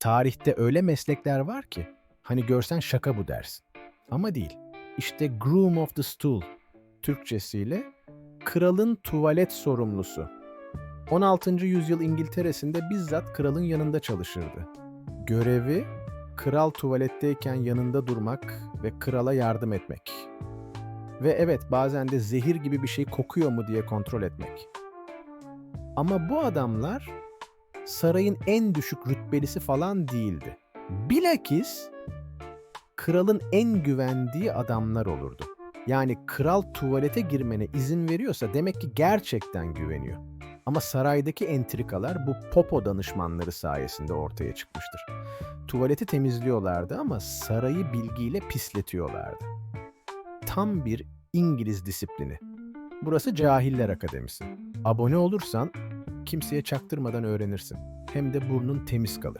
Tarihte öyle meslekler var ki hani görsen şaka bu dersin. Ama değil. İşte Groom of the Stool Türkçesiyle kralın tuvalet sorumlusu. 16. yüzyıl İngiltere'sinde bizzat kralın yanında çalışırdı. Görevi kral tuvaletteyken yanında durmak ve krala yardım etmek. Ve evet bazen de zehir gibi bir şey kokuyor mu diye kontrol etmek. Ama bu adamlar sarayın en düşük rütbelisi falan değildi. Bilakis kralın en güvendiği adamlar olurdu. Yani kral tuvalete girmene izin veriyorsa demek ki gerçekten güveniyor. Ama saraydaki entrikalar bu popo danışmanları sayesinde ortaya çıkmıştır. Tuvaleti temizliyorlardı ama sarayı bilgiyle pisletiyorlardı. Tam bir İngiliz disiplini. Burası Cahiller Akademisi. Abone olursan kimseye çaktırmadan öğrenirsin. Hem de burnun temiz kalır.